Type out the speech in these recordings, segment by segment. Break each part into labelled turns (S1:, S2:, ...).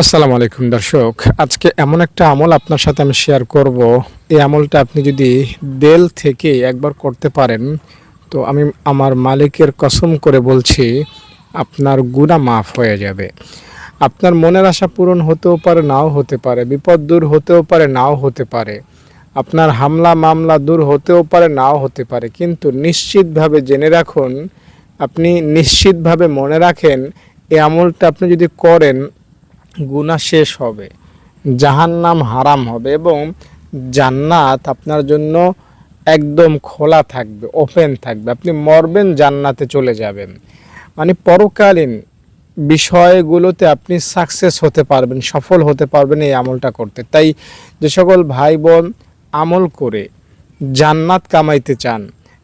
S1: আসসালামু আলাইকুম দর্শক। আজকে এমন একটা আমল আপনার সাথে আমি শেয়ার করব। এই আমলটা আপনি যদি দেল থেকে একবার করতে পারেন, তো আমি আমার মালিকের কসম করে বলছি, আপনার গুণা মাফ হয়ে যাবে। আপনার মনের আশা পূরণ হতেও পারে, নাও হতে পারে। বিপদ দূর হতেও পারে, নাও হতে পারে। আপনার হামলা, মামলা দূর হতেও পারে, নাও হতে পারে। কিন্তু নিশ্চিতভাবে জেনে রাখুন, আপনি নিশ্চিতভাবে মনে রাখেন, এই আমলটা আপনি যদি করেন গুনাহ শেষ হবে, জাহান্নাম হারাম হবে এবং জান্নাত আপনার জন্য একদম খোলা থাকবে ওপেন থাকবে। আপনি মরবেন, জান্নাতে চলে যাবেন। মানে পরকালীন বিষয়গুলোতে আপনি সাকসেস হতে পারবেন, সফল হতে পারবেন এই আমলটা করতে। তাই যে সকল ভাই বোন আমল করে জান্নাত কামাইতে চান,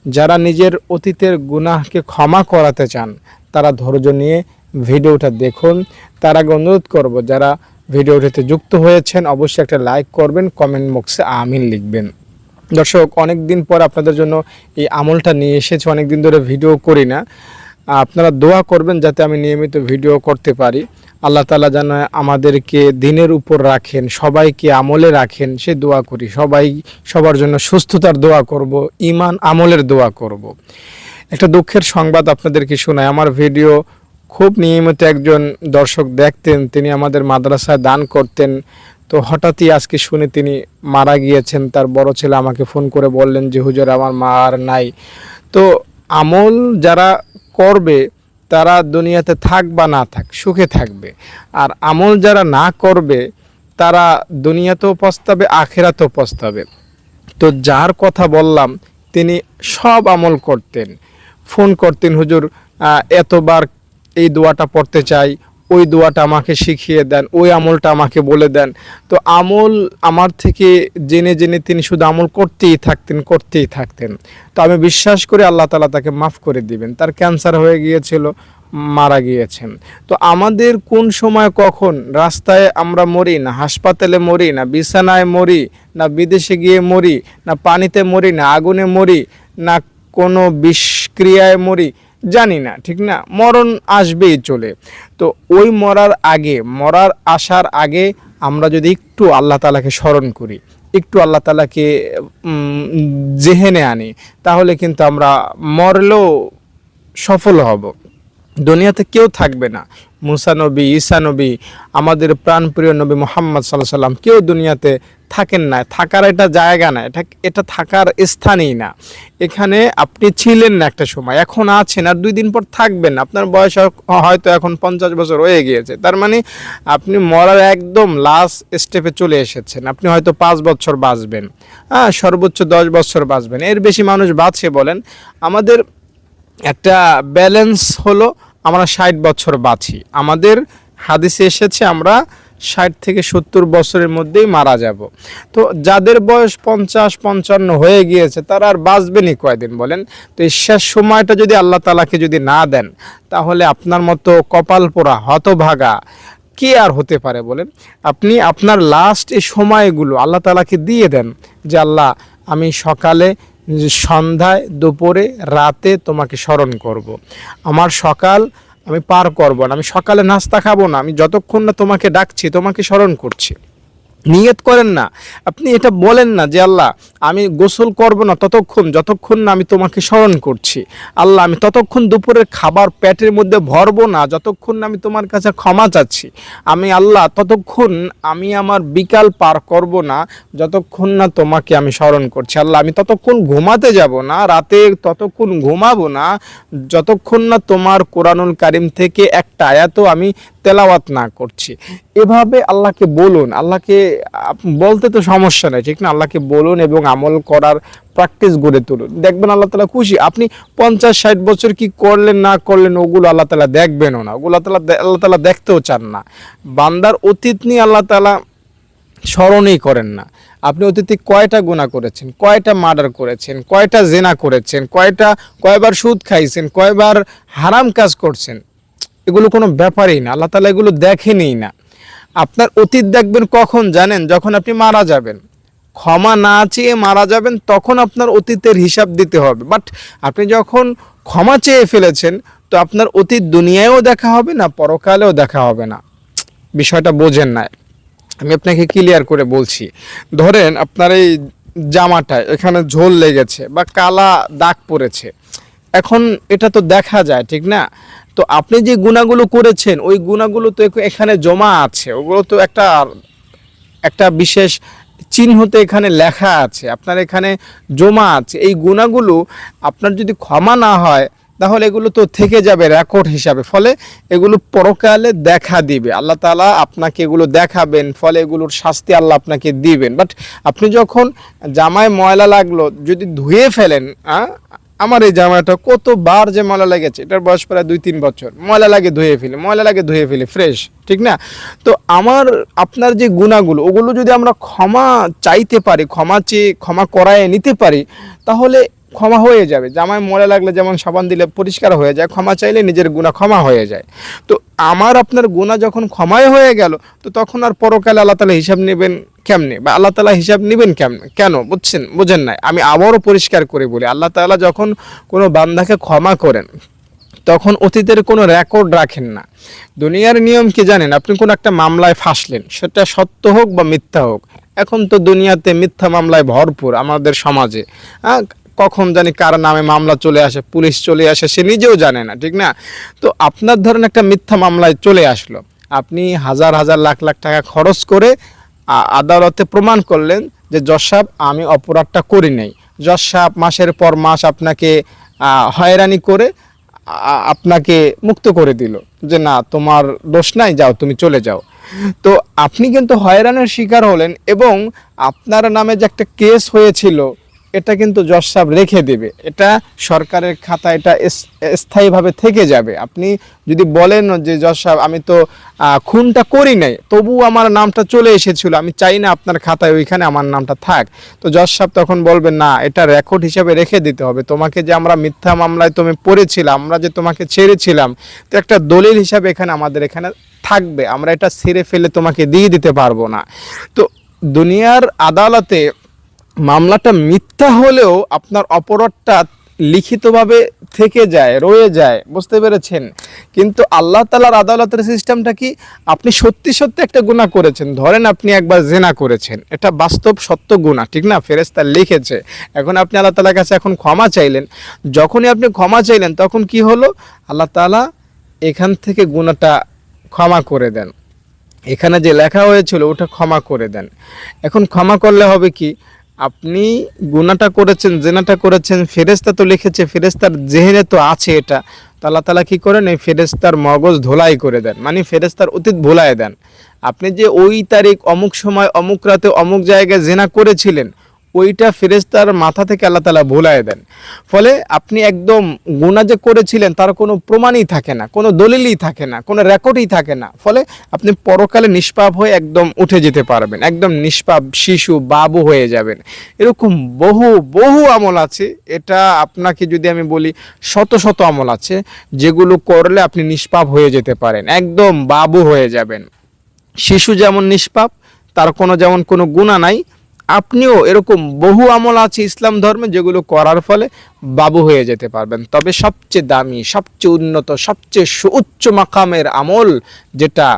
S1: যারা নিজের অতীতের গুনাহকে ক্ষমা করাতে চান, তারা ধৈর্য নিয়ে ভিডিওটা দেখুন। তার আগে অনুরোধ করব, যারা ভিডিওটিতে যুক্ত হয়েছেন, অবশ্যই একটা লাইক করবেন, কমেন্ট বক্সে আমিন লিখবেন। দর্শক অনেক দিন পর আপনাদের জন্য এই আমলটা নিয়ে এসেছে অনেক দিন ধরে ভিডিও করি না। আপনারা দোয়া করবেন যাতে আমি নিয়মিত ভিডিও করতে পারি। আল্লাহ তালা যেন আমাদেরকে দিনের উপর রাখেন, সবাইকে আমলে রাখেন, সে দোয়া করি। সবাই, সবার জন্য সুস্থতার দোয়া করব ইমান আমলের দোয়া করব। একটা দুঃখের সংবাদ আপনাদেরকে শোনায় আমার ভিডিও খুব নিয়মিত একজন দর্শক দেখতেন, তিনি আমাদের মাদ্রাসায় দান করতেন। তো হঠাৎই আজকে শুনে তিনি মারা গিয়েছেন, তার বড় ছেলে আমাকে ফোন করে বললেন যে, হুজুর, আমার মা আর নাই। তো আমল যারা করবে, তারা দুনিয়াতে থাক বা না থাক, সুখে থাকবে। আর আমল যারা না করবে, তারা দুনিয়াতেও পস্তাবে, আখেরাতেও পস্তাবে। তো যার কথা বললাম, তিনি সব আমল করতেন। ফোন করতেন, হুজুর এতবার এই দোয়াটা পড়তে চাই, ওই দোয়াটা আমাকে শিখিয়ে দেন, ওই আমলটা আমাকে বলে দেন। তো আমল আমার থেকে জেনে জেনে তিনি শুধু আমল করতেই থাকতেন করতেই থাকতেন। তো আমি বিশ্বাস করে আল্লাহ তালা তাকে মাফ করে দিবেন। তার ক্যান্সার হয়ে গিয়েছিল, মারা গিয়েছেন। তো আমাদের কোন সময় কখন রাস্তায় আমরা মরি না, হাসপাতালে মরি না, বিছানায় মরি না, বিদেশে গিয়ে মরি না, পানিতে মরি না, আগুনে মরি না, কোনো বিষক্রিয়ায় মরি জানি না, ঠিক না? মরণ আসবেই চলে। তো ওই মরার আগে, মরার আসার আগে আমরা যদি একটু আল্লাহ তালাকে স্মরণ করি, একটু আল্লাহ তালাকে জেহেনে আনি, তাহলে কিন্তু আমরা মরলেও সফল হব। দুনিয়াতে কেউ থাকবে না। মুসা নবী, ঈসা নবী, আমাদের প্রাণপ্রিয় নবী মোহাম্মদ সাল্লাহ সাল্লাম, কেউ দুনিয়াতে থাকেন না। থাকার এটা জায়গা না, এটা এটা থাকার স্থানই না। এখানে আপনি ছিলেন না একটা সময়, এখন আছেন আর দুই দিন পর থাকবেন। আপনার বয়স হয়তো এখন পঞ্চাশ বছর হয়ে গিয়েছে। তার মানে আপনি মরার একদম লাস্ট স্টেপে চলে এসেছেন। আপনি হয়তো পাঁচ বছর বাঁচবেন হ্যাঁ সর্বোচ্চ দশ বছর বাঁচবেন। এর বেশি মানুষ বাঁচে বলেন। আমাদের একটা ব্যালেন্স হলো আমরা ষাট বছর বাঁচি। আমাদের হাদিসে এসেছে আমরা ষাট থেকে সত্তর বছরের মধ্যেই মারা যাব। তো যাদের বয়স পঞ্চাশ, পঞ্চান্ন হয়ে গিয়েছে, তারা আর বাঁচবেনই কয়দিন বলেন? তো এই শেষ সময়টা যদি আল্লাহ তালাকে যদি না দেন, তাহলে আপনার মতো কপাল পোড়া, হতভাগা কে আর হতে পারে বলেন? আপনি আপনার লাস্ট এই সময়গুলো আল্লাহ তালাকে দিয়ে দেন যে, আল্লাহ, আমি সকালে সন্ধ্যায়, দুপুরে, রাতে তোমাকে স্মরণ করব। আমার সকাল আমি পার করব না, আমি সকালে নাস্তা খাব না, আমি যতক্ষণ না তোমাকে ডাকছি, তোমাকে স্মরণ করছি নিয়ত করেন না। আপনি এটা বলেন না যে, আল্লাহ, আমি গোসল করব না ততক্ষণ, যতক্ষণ না আমি তোমাকে স্মরণ করছি। আল্লাহ, আমি ততক্ষণ দুপুরের খাবার পেটের মধ্যে ভরবো না, যতক্ষণ না আমি তোমার কাছে ক্ষমা চাচ্ছি। আমি, আল্লাহ, ততক্ষণ আমি আমার বিকাল পার করব না, যতক্ষণ না তোমাকে আমি স্মরণ করছি। আল্লাহ, আমি ততক্ষণ ঘুমাতে যাব না, রাতে ততক্ষণ ঘুমাবো না, যতক্ষণ না তোমার কোরআনুল কারিম থেকে একটা আয়াতও আমি তেলাওয়াত না করছি। এভাবে আল্লাহকে বলুন, আল্লাহকে বলতে তো সমস্যা নেই, ঠিক না? আল্লাহকে বলুন এবং আমল করার প্র্যাকটিস গড়ে তুলুন। দেখবেন আল্লাহ তালা খুশি। আপনি পঞ্চাশ, ষাট বছর কি করলেন, না করলেন, ওগুলো আল্লাহ তালা দেখবেনও না। ওগুলো তালা আল্লাহ তালা দেখতেও চান না। বান্দার অতীত নিয়ে আল্লাহ তালা স্মরণই করেন না। আপনি অতীতে কয়টা গুণা করেছেন? কয়টা মার্ডার করেছেন? কয়টা জেনা করেছেন? কয়টা, কয়বার সুদ খাইছেন? কয়বার হারাম কাজ করছেন? এগুলো কোনো ব্যাপারই না। আল্লাহ তালা এগুলো দেখেনি না। আপনার অতীত দেখবেন কখন জানেন? যখন আপনি মারা যাবেন। ক্ষমা না চেয়ে মারা যাবেন, তখন আপনার অতীতের হিসাব দিতে হবে। বাট আপনি যখন ক্ষমা চেয়ে ফেলেছেন, তো আপনার অতীত দুনিয়ায়ও দেখা হবে না, পরকালেও দেখা হবে না। বিষয়টা বোঝেন না। আমি আপনাকে ক্লিয়ার করে বলছি। ধরেন আপনার এই জামাটায় এখানে ঝোল লেগেছে বা কালা দাগ পড়েছে। এখন এটা তো দেখা যায়, ঠিক না? তো আপনি যে গুণাগুলো করেছেন, ওই গুণাগুলো তো এখানে জমা আছে। ওগুলো তো একটা একটা বিশেষ চিহ্নতে এখানে লেখা আছে। আপনার এখানে জমা আছে। এই গুণাগুলো আপনার যদি ক্ষমা না হয়, তাহলে এগুলো তো থেকে যাবে রেকর্ড হিসাবে। ফলে এগুলো পরকালে দেখা দিবে। আল্লাহ তালা আপনাকে এগুলো দেখাবেন। ফলে এগুলোর শাস্তি আল্লাহ আপনাকে দিবেন। বাট আপনি যখন জামায় ময়লা লাগল, যদি ধুয়ে ফেলেন আমার এই জামাটা কতবার যে ময়লা লেগেছে, এটার বয়স প্রায় দুই তিন বছর। ময়লা লাগে ধুয়ে ফেলে, ময়লা লাগে ধুয়ে ফেলি ফ্রেশ ঠিক না? তো আমার, আপনার যে গুণাগুলো, ওগুলো যদি আমরা ক্ষমা চাইতে পারি, ক্ষমা চেয়ে, ক্ষমা করায় নিতে পারি, তাহলে ক্ষমা হয়ে যাবে। জামায় ময়লা লাগলে যেমন সাবান দিলে পরিষ্কার হয়ে যায়, ক্ষমা চাইলে নিজের গুণা ক্ষমা হয়ে যায়। তো আমার আপনার গুণা যখন ক্ষমায় হয়ে গেল, তো তখন আর পরকালে আল্লাহ তালা হিসাব নেবেন কেমনে? বা আল্লাহ তালা হিসাব নেবেন কেমনে? কেন? বুঝছেন? বোঝেন নাই? আমি আবারও পরিষ্কার করে বলি, আল্লাহ তালা যখন কোনো বান্দাকে ক্ষমা করেন, তখন অতীতের কোনো রেকর্ড রাখেন না। দুনিয়ার নিয়ম কি জানেন? আপনি কোনো একটা মামলায় ফাঁসলেন, সেটা সত্য হোক বা মিথ্যা হোক। এখন তো দুনিয়াতে মিথ্যা মামলায় ভরপুর আমাদের সমাজে। কখন জানি কার নামে মামলা চলে আসে, পুলিশ চলে আসে, সে নিজেও জানে না, ঠিক না? তো আপনার ধরেন একটা মিথ্যা মামলায় চলে আসলো। আপনি হাজার হাজার, লাখ লাখ টাকা খরচ করে আদালতে প্রমাণ করলেন যে জজ সাহেব, আমি অপরাধটা করি নাই। জজ সাহেব মাসের পর মাস আপনাকে হয়রানি করে আপনাকে মুক্ত করে দিল। যে না, তোমার দোষ নাই, যাও, তুমি চলে যাও। তো আপনি কিন্তু হয়রানের শিকার হলেন এবং আপনার নামে যে একটা কেস হয়েছিল এটা কিন্তু জজ সাহেব রেখে দেবে। এটা সরকারের খাতা, এটা স্থায়ীভাবে থেকে যাবে। আপনি যদি বলেন যে, জজ সাহেব, আমি তো খুনটা করি নাই তবু আমার নামটা চলে এসেছিল, আমি চাই না আপনার খাতায় ওইখানে আমার নামটা থাক। তো জজ সাহেব তখন বলবেন, না, এটা রেকর্ড হিসাবে রেখে দিতে হবে। তোমাকে যে আমরা মিথ্যা মামলায় তুমি পড়েছিলাম, আমরা যে তোমাকে ছেড়েছিলাম, তো একটা দলিল হিসাবে এখানে আমাদের এখানে থাকবে। আমরা এটা ছেড়ে ফেলে তোমাকে দিয়ে দিতে পারব না। তো দুনিয়ার আদালতে মামলাটা মিথ্যা হলেও আপনার অপরাধটা লিখিতভাবে থেকে যায়, রয়ে যায়, বুঝতে পেরেছেন? কিন্তু আল্লাহ তালার আদালতের সিস্টেমটা কি? আপনি সত্যি সত্যি একটা গুণা করেছেন। ধরেন আপনি একবার জেনা করেছেন। এটা বাস্তব সত্য গুণা ঠিক না? ফেরেস্তা লিখেছে। এখন আপনি আল্লাহ তালার কাছে এখন ক্ষমা চাইলেন। যখনই আপনি ক্ষমা চাইলেন, তখন কি হলো? আল্লাহ তালা এখান থেকে গুণাটা ক্ষমা করে দেন। এখানে যে লেখা হয়েছিল, ওটা ক্ষমা করে দেন। এখন ক্ষমা করলে হবে কি? আপনি গুনাটা করেছেন জেনাটা করেছেন ফেরেস্তা তো লিখেছে ফেরেস্তার জেহেনে তো আছে এটা। তো আল্লাহ তালা কী করেন? এই ফেরেস্তার মগজ ধোলাই করে দেন মানে ফেরেস্তার অতীত ভোলায় দেন। আপনি যে ওই তারিখ, অমুক সময়, অমুক রাতে অমুক জায়গায় জেনা করেছিলেন ওইটা ফেরেস্তার মাথা থেকে আল্লাহ তালা ভুলায় দেন। ফলে আপনি একদম গুণা যে করেছিলেন, তার কোনো প্রমাণই থাকে না, কোনো দলিলই থাকে না, কোনো রেকর্ডই থাকে না। ফলে আপনি পরকালে নিষ্পাপ হয়ে একদম উঠে যেতে পারবেন, একদম নিষ্পাপ শিশু, বাবু হয়ে যাবেন। এরকম বহু বহু আমল আছে। এটা আপনাকে যদি আমি বলি, শত শত আমল আছে, যেগুলো করলে আপনি নিষ্পাপ হয়ে যেতে পারেন, একদম বাবু হয়ে যাবেন। শিশু যেমন নিষ্পাপ, তার কোনো যেমন কোনো গুণা নাই আপনিও এরকম বহু আমল আছে ইসলাম ধর্মে যেগুলো করার ফলে বাবু হয়ে যেতে পারবেন। তবে সবচেয়ে দামি, সবচেয়ে উন্নত, সবচেয়ে সুউচ্চ মাকামের আমল যেটা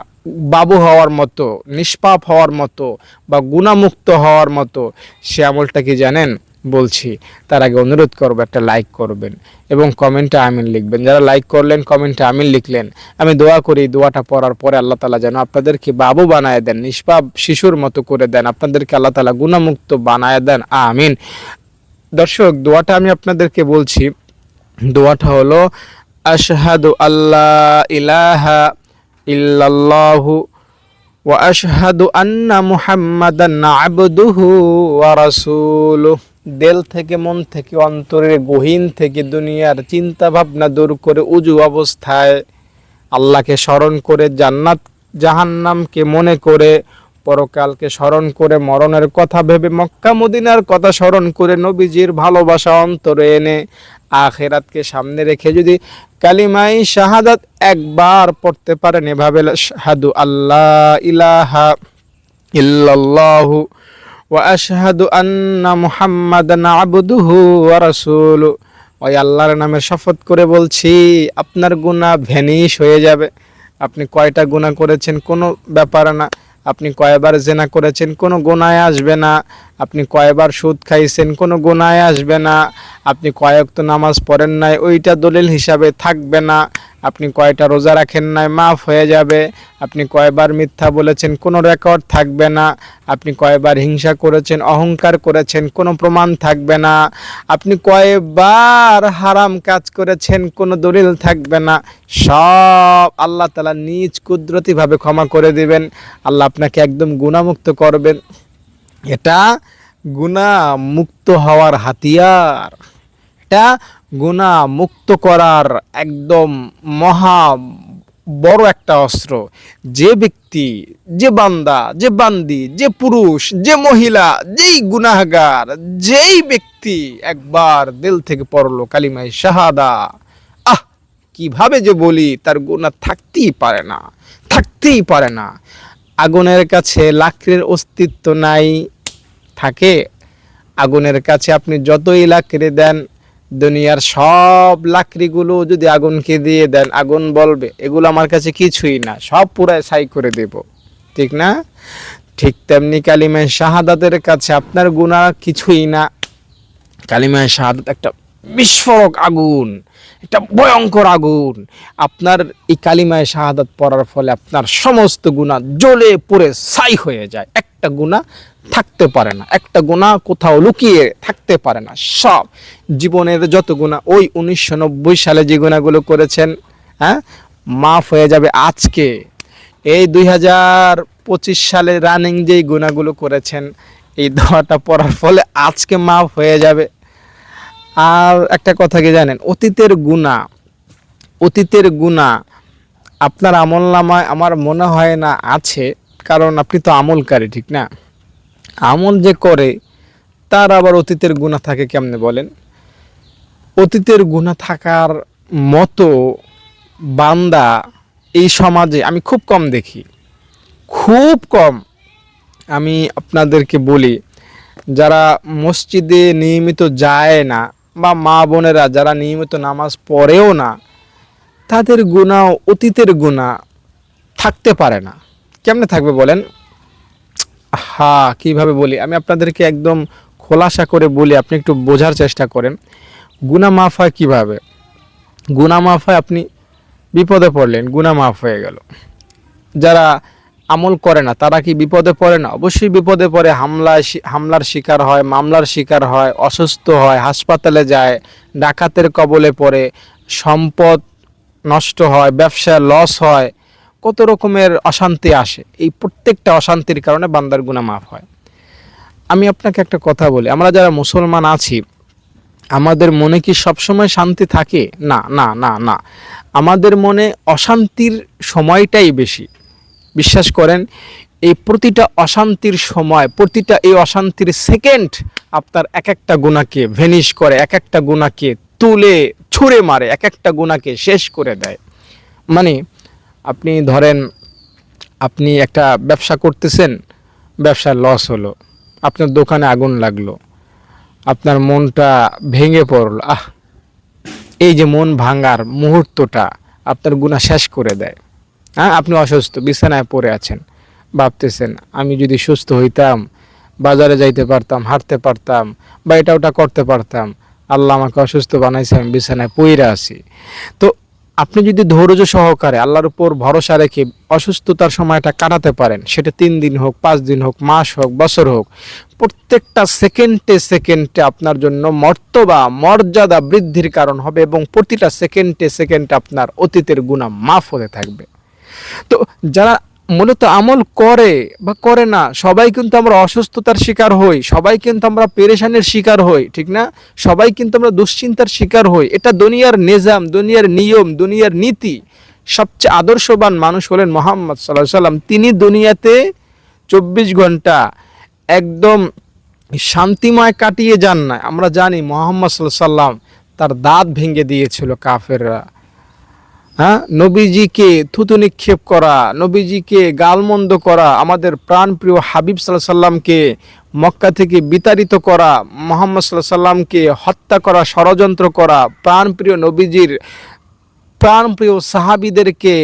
S1: বাবু হওয়ার মতো, নিষ্পাপ হওয়ার মতো বা গুণামুক্ত হওয়ার মতো, সে আমলটা কি জানেন? বলছি, তার আগে অনুরোধ করব, একটা লাইক করবেন এবং কমেন্টে আমিন লিখবেন। যারা লাইক করলেন কমেন্টে আমিন লিখলেন, আমি দোয়া করি, দোয়াটা পড়ার পরে আল্লাহ তালা যেন আপনাদেরকে বাবু বানায় দেন, নিষ্পাপ শিশুর মতো করে দেন, আপনাদেরকে আল্লাহ তালা গুণামুক্ত বানায় দেন, আমিন। দর্শক, দোয়াটা আমি আপনাদেরকে বলছি, দোয়াটা হলো, আশহাদু আল্লাহ ইলাহা ইল্লাল্লাহু ওয়া আশহাদু আন্না মুহাম্মাদান আবদুহু ওয়া রাসূলুহু। দেল থেকে মন থেকে অন্তরের গহীন থেকে দুনিয়ার চিন্তা ভাবনা দূর করে উজু অবস্থায় আল্লাহকে স্মরণ করে জান্নাত, জাহান্নামকে মনে করে পরকালকে স্মরণ করে মরণের কথা ভেবে মক্কা, মদিনার কথা স্মরণ করে নবীজির ভালোবাসা অন্তরে এনে আখেরাতকে সামনে রেখে যদি কালিমাই শাহাদাত একবার পড়তে পারেন, এভাবে শাহাদু আল্লাহ ইলাহা ইল্লাল্লাহু আন্না মুহাম্মাদান আবদুহু ওয়া রাসূলুহু ওই আল্লাহর নামে শপথ করে বলছি, আপনার গুনাহ ভ্যানিশ হয়ে যাবে। আপনি কয়টা গুণা করেছেন কোনো ব্যাপার না। আপনি কয়বার জেনা করেছেন কোনো গোনায় আসবে না। আপনি কয়বার সুদ খাইছেন কোনো গোনায় আসবে না। আপনি কয়েক তো নামাজ পড়েন নাই, ওইটা দলিল হিসাবে থাকবে না। আপনি কয়টা রোজা রাখেন নাই, মাফ হয়ে যাবে। আপনি কয়বার মিথ্যা বলেছেন, কোনো রেকর্ড থাকবে না। আপনি কয়বার হিংসা করেছেন, অহংকার করেছেন, কোনো প্রমাণ থাকবে না। আপনি কয়বার হারাম কাজ করেছেন, কোনো দলিল থাকবে না। সব আল্লাহ তালা নিজ কুদরতিভাবে ক্ষমা করে দিবেন। আল্লাহ আপনাকে একদম গুণামুক্ত করবেন। এটা গুণা মুক্ত হওয়ার হাতিয়ার। এটা গুণা মুক্ত করার একদম মহা বড় একটা অস্ত্র। যে ব্যক্তি, যে বান্দা, যে বান্দি, যে পুরুষ, যে মহিলা, যেই গুনাহগার, যেই ব্যক্তি একবার দিল থেকে পড়ল কালিমাই শাহাদা, আহ, কীভাবে যে বলি তার গুণা থাকতেই পারে না, থাকতেই পারে না। আগুনের কাছে লাকড়ির অস্তিত্ব নাই, থাকে। আগুনের কাছে আপনি যতই লাকড়ি দেন দুনিয়ার সব লাকড়িগুলো যদি আগুনকে দিয়ে দেন, আগুন বলবে, এগুলো আমার কাছে কিছুই না, সব পুরাই ছাই করে দেব। ঠিক না? ঠিক তেমনি কালিমায় শাহাদাতের কাছে আপনার গুণা কিছুই না। কালিমায় শাহাদাত একটা বিস্ফোরক আগুন, একটা ভয়ঙ্কর আগুন। আপনার এই কালিমায় শাহাদাত পড়ার ফলে আপনার সমস্ত গুণা জ্বলে পুড়ে ছাই হয়ে যায়। একটা গুণা থাকতে পারে না। একটা গুণা কোথাও লুকিয়ে থাকতে পারে না। সব জীবনের যত গুণা ওই উনিশশো নব্বই সালে যে গুণাগুলো করেছেন হ্যাঁ মাফ হয়ে যাবে আজকে। এই দুই হাজার পঁচিশ সালে রানিং যেই গুণাগুলো করেছেন, এই দোয়াটা পড়ার ফলে আজকে মাফ হয়ে যাবে। আর একটা কথা কি জানেন? অতীতের গুণা অতীতের গুণা আপনার আমল নামায় আমার মনে হয় না আছে। কারণ আপনি তো আমলকারী, ঠিক না? আমল যে করে, তার আবার অতীতের গুণা থাকে কেমনে বলেন? অতীতের গুণা থাকার মতো বান্দা এই সমাজে, আমি খুব কম দেখি। খুব কম। আমি আপনাদেরকে বলি, যারা মসজিদে নিয়মিত যায় না বা মা বোনেরা যারা নিয়মিত নামাজ পড়েও না, তাদের গুণা অতীতের গুণা থাকতে পারে না। কেমনে থাকবে বলেন? হা কীভাবে বলি? আমি আপনাদেরকে একদম খোলাসা করে বলি, আপনি একটু বোঝার চেষ্টা করেন। গুণা মাফ হয় কীভাবে? গুণা মাফ হয় আপনি বিপদে পড়লেন গুণা মাফ হয়ে গেল। যারা আমল করে না, তারা কি বিপদে পড়ে না? অবশ্যই বিপদে পড়ে। হামলা হামলার শিকার হয়, মামলার শিকার হয়, অসুস্থ হয়, হাসপাতালে যায়, ডাকাতের কবলে পড়ে, সম্পদ নষ্ট হয় ব্যবসা লস হয় কত রকমের অশান্তি আসে, এই প্রত্যেকটা অশান্তির কারণে বান্দার গুণা মাফ হয়। আমি আপনাকে একটা কথা বলি, আমরা যারা মুসলমান আছি, আমাদের মনে কি সবসময় শান্তি থাকে? না না না না। আমাদের মনে অশান্তির সময়টাই বেশি। বিশ্বাস করেন, এই প্রতিটা অশান্তির সময়, প্রতিটা এই অশান্তির সেকেন্ড আপনার এক একটা গুণাকে ভেনিশ করে এক একটা গুণাকে তুলে, ছুঁড়ে মারে এক একটা গুণাকে শেষ করে দেয়। মানে আপনি ধরেন, আপনি একটা ব্যবসা করতেছেন ব্যবসায় লস হলো, আপনার দোকানে আগুন লাগল, আপনার মনটা ভেঙে পড়ল, আহ, এই যে মন ভাঙার মুহূর্তটা আপনার গুণা শেষ করে দেয়। হ্যাঁ আপনি অসুস্থ, বিছানায় পড়ে আছেন, ভাবতেছেন, আমি যদি সুস্থ হইতাম, বাজারে যাইতে পারতাম, হাঁটতে পারতাম বা এটা ওটা করতে পারতাম, আল্লাহ আমাকে অসুস্থ বানাইছে, আমি বিছানায় পইরা আছি। তো আপনি যদি ধৈর্য সহকারে আল্লাহর উপর ভরসা রেখে অসুস্থতার সময়টা কাটাতে পারেন, সেটা তিন দিন হোক, পাঁচ দিন হোক, মাস হোক, বছর হোক, প্রত্যেকটা সেকেন্ডে সেকেন্ডে আপনার জন্য মর্তবা মর্যাদা বৃদ্ধির কারণ হবে এবং প্রতিটা সেকেন্ডে সেকেন্ডে আপনার অতীতের গুণা মাফ হতে থাকবে। তো যারা মূলত আমল করে বা করে না, সবাই কিন্তু আমরা অসুস্থতার শিকার হই, সবাই কিন্তু আমরা পেরেশানের শিকার হই, ঠিক না? সবাই কিন্তু আমরা দুশ্চিন্তার শিকার হই। এটা দুনিয়ার নিজাম, দুনিয়ার নিয়ম, দুনিয়ার নীতি। সবচেয়ে আদর্শবান মানুষ হলেন মোহাম্মদ সাল্লাহ সাল্লাম। তিনি দুনিয়াতে চব্বিশ ঘণ্টা একদম শান্তিময় কাটিয়ে যান না আমরা জানি মোহাম্মদ সাল্লাহ সাল্লাম তার দাঁত ভেঙে দিয়েছিল কাফেররা। হ্যাঁ? নবীজিকে থুতু নিক্ষেপ করা, নবীজিকে গালমন্দ করা, আমাদের প্রাণপ্রিয় হাবিব সাল্লাহ সাল্লামকে মক্কা থেকে বিতাড়িত করা, মোহাম্মদ সাল্লাহ সাল্লামকে হত্যা করা, ষড়যন্ত্র করা, প্রাণপ্রিয় নবীজির প্রাণপ্রিয় সাহাবিদেরকে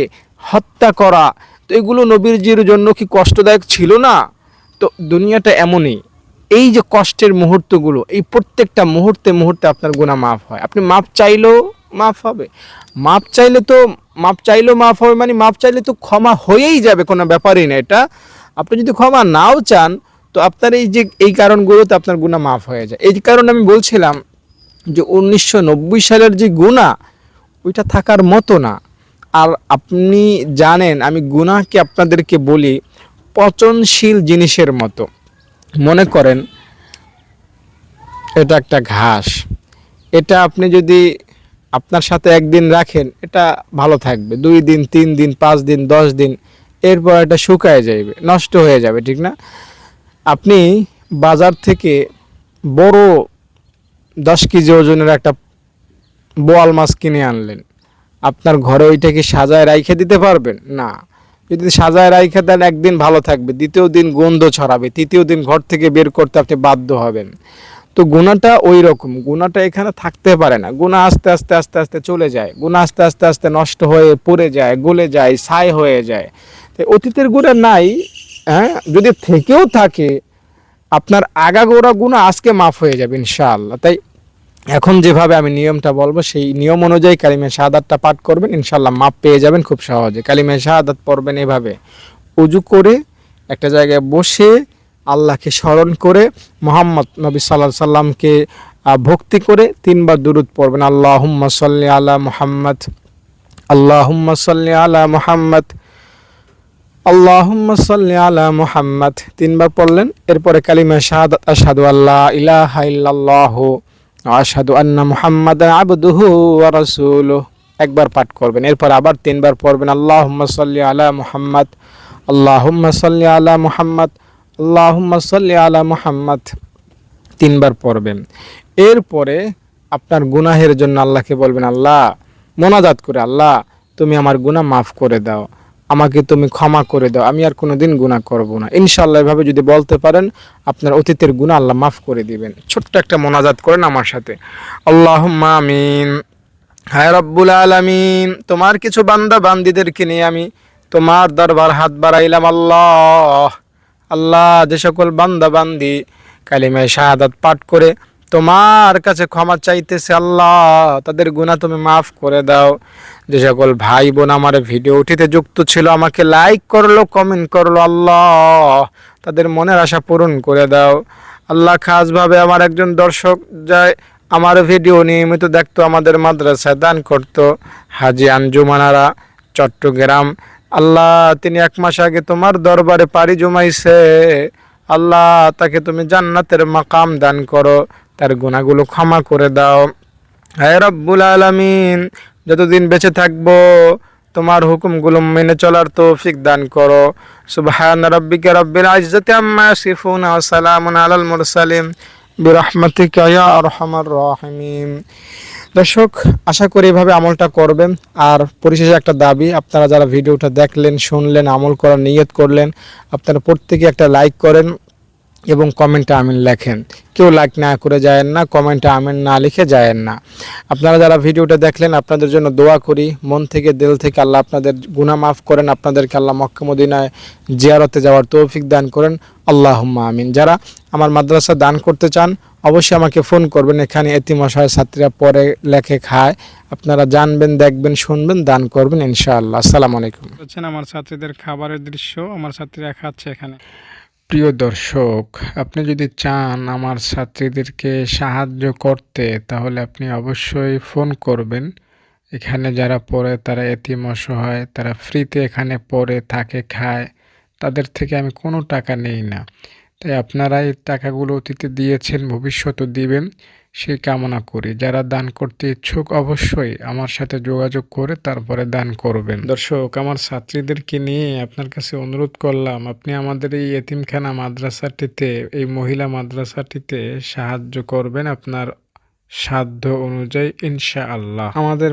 S1: হত্যা করা, তো এগুলো নবীরজির জন্য কি কষ্টদায়ক ছিল না? তো দুনিয়াটা এমনই। এই যে কষ্টের মুহূর্তগুলো, এই প্রত্যেকটা মুহূর্তে মুহূর্তে আপনার গুণা মাফ হয়। আপনি মাপ চাইলেও মাফ হবে। মাপ চাইলে তো, মাপ চাইলেও মাফ হবে মানে মাপ চাইলে তো ক্ষমা হয়েই যাবে, কোনো ব্যাপারই না এটা। আপনি যদি ক্ষমা নাও চান, তো আপনার এই যে, এই কারণগুলোতে আপনার গুণা মাফ হয়ে যায়। এই কারণে আমি বলছিলাম যে, উনিশশো নব্বই সালের যে গুণা ওইটা থাকার মতো না। আর আপনি জানেন, আমি গুণাকে আপনাদেরকে বলি, পচনশীল জিনিসের মতো। মনে করেন, এটা একটা ঘাস। এটা আপনি যদি আপনার সাথে একদিন রাখেন, এটা ভালো থাকবে। দুই দিন, তিন দিন, পাঁচ দিন, দশ দিন, এরপর এটা শুকায় যাবে নষ্ট হয়ে যাবে, ঠিক না? আপনি বাজার থেকে বড় দশ কেজি ওজনের একটা বোয়াল মাছ কিনে আনলেন। আপনার ঘরে ওইটাকে সাজায় রাইখে দিতে পারবেন? না। যদি সাজায় রাইখে দেন, একদিন ভালো থাকবে, দ্বিতীয় দিন গন্ধ ছড়াবে, তৃতীয় দিন ঘর থেকে বের করতে আপনি বাধ্য হবেন। তো গুণাটা ওই রকম গুণাটা এখানে থাকতে পারে না। গুণা আস্তে আস্তে আস্তে আস্তে চলে যায়। গুণা আস্তে আস্তে আস্তে নষ্ট হয়ে পড়ে যায়, গলে যায়, ছাই হয়ে যায়। তো অতীতের গুণা নাই হ্যাঁ? যদি থেকেও থাকে, আপনার আগাগোড়া গুণা আজকে মাফ হয়ে যাবে, ইনশাআল্লাহ। তাই এখন যেভাবে আমি নিয়মটা বলব, সেই নিয়ম অনুযায়ী কালিমে শাহাদাতটা পাঠ করবেন ইনশাল্লাহ মাপ পেয়ে যাবেন খুব সহজে। কালিমে শাহাদাত পড়বেন এভাবে। উজু করে একটা জায়গায় বসে আল্লাহকে স্মরণ করে মোহাম্মদ নবী সাল্লাহ সাল্লামকে ভক্তি করে তিনবার দুরুদ পড়বেন। আল্লাহ সাল্লি আলা মোহাম্মদ আল্লাহ সাল্লি আলা মোহাম্মদ, আল্লাহুম্মা সাল্লি আলা মুহাম্মদ। তিনবার পড়লেন, এরপরে কালিমা শাহাদাত, আশহাদু আল্লা ইলাহা ইল্লাল্লাহু আশহাদু আন্না মুহাম্মাদান আবদুহু ওয়া একবার পাঠ করবেন, এরপর আবার তিনবার পড়বেন, আল্লাহুম্মা সাল্লি আলা মুহাম্মদ, আল্লাহুম্মা সাল্লি আলা মুহাম্মদ আল্লাহুম্মা সাল্লি আলা মুহাম্মদ। তিনবার পড়বেন। এরপরে আপনার গুনাহের জন্য আল্লাহকে বলবেন, আল্লাহ, মোনাজাত করে, আল্লাহ, তুমি আমার গুনাহ মাফ করে দাও। আমাকে তুমি ক্ষমা করে দাও। আমি আর কোনোদিন গুনাহ করব না। ইনশাআল্লাহ এভাবে যদি বলতে পারেন, আপনার অতীতের গুনাহ আল্লাহ মাফ করে দিবেন। ছোট্ট একটা মোনাজাত করেন আমার সাথে। আল্লাহুম্মা আমিন। হায় রব্বুল আলামিন। তোমার কিছু বান্দা বান্দিদেরকে নিয়ে আমি তোমার দরবার হাত বাড়াইলাম, আল্লাহ। আল্লাহ যে সকল বান্দা বান্দি কালিমায় শাহাদাত পাঠ করে তোমার কাছে ক্ষমা চাইতেছে আল্লাহ, তাদের গুনাহ তুমি মাফ করে দাও। যে সকল ভাই বোন আমার ভিডিও উঠিতে যুক্ত ছিল, আমাকে লাইক করল কমেন্ট করল, আল্লাহ, তাদের মনের আশা পূরণ করে দাও। আল্লাহ খাসভাবে আমার একজন দর্শক যায়, আমার ভিডিও নিয়মিত দেখতো, আমাদের মাদ্রাসায় দান করতো, হাজি আঞ্জুমানারা, চট্টগ্রাম আল্লাহ, তিনি এক মাস আগে তোমার দরবারে পাড়ি জমাইছে। আল্লাহ, তাকে তুমি জান্নাতের মাকাম দান করো, তার গুণাগুলো ক্ষমা করে দাও। হ্যাঁ রব্বুল আলামিন, যতদিন বেঁচে থাকব, তোমার হুকুমগুলো মেনে চলার তৌফিক দান করো। সুবহান রাব্বিকা রাব্বিল ইজ্জাতি আম্মা ইয়াসিফুন ওয়া সালামুন আলাল মুরসালিন। বিরহমাতিকা ইয়া আরহামার রাহিমিন। দর্শক, আশা করি এভাবে আমলটা করবেন। আর পরিশেষে একটা দাবি, আপনারা যারা ভিডিওটা দেখলেন, শুনলেন, আমল করার নিয়ত করলেন, আপনারা প্রত্যেকে একটা লাইক করেন এবং কমেন্টে আমিন লেখেন। কেউ লাইক না করে যায়েন না, কমেন্টে আমিন না লিখে যায়েন না। আপনারা যারা ভিডিওটা দেখলেন, আপনাদের জন্য দোয়া করি, মন থেকে, দিল থেকে আল্লাহ আপনাদের গুনাহ মাফ করেন, আপনাদেরকে আল্লাহ মক্কা মদিনায় জিয়ারতে যাওয়ার তৌফিক দান করেন। আল্লাহ আমিন। যারা আমার মাদ্রাসা দান করতে চান অবশ্যই আমাকে ফোন করবেন। এখানে এতিম অসহায় ছাত্রীরা পরে লেখে খায়। আপনারা জানবেন দেখবেন শুনবেন দান করবেন ইনশাআল্লাহ। আসসালামু আলাইকুম।
S2: হচ্ছেন আমার ছাত্রীদের খাবারের দৃশ্য। আমার ছাত্রীরা খাচ্ছে এখানে।
S1: প্রিয় দর্শক আপনি যদি চান আমার ছাত্রীদেরকে সাহায্য করতে তাহলে আপনি অবশ্যই ফোন করবেন। এখানে যারা পড়ে তারা এতিম অসহায় তারা ফ্রিতে এখানে পড়ে থাকে খায়। তাদের থেকে আমি কোনো টাকা নেই না। তাই আপনারা এই টাকাগুলো অতীতে দিয়েছেন ভবিষ্যতে দিবেন, সেই কামনা করি। যারা দান করতে ইচ্ছুক অবশ্যই আমার সাথে যোগাযোগ করে তারপরে দান করবেন। দর্শক, আমার ছাত্রীদেরকে নিয়ে আপনার কাছে অনুরোধ করলাম, আপনি আমাদের এই এতিমখানা মাদ্রাসাটিতে, এই মহিলা মাদ্রাসাটিতে সাহায্য করবেন আপনার সাধ্য অনুযায়ী, ইনশাআল্লাহ। আমাদের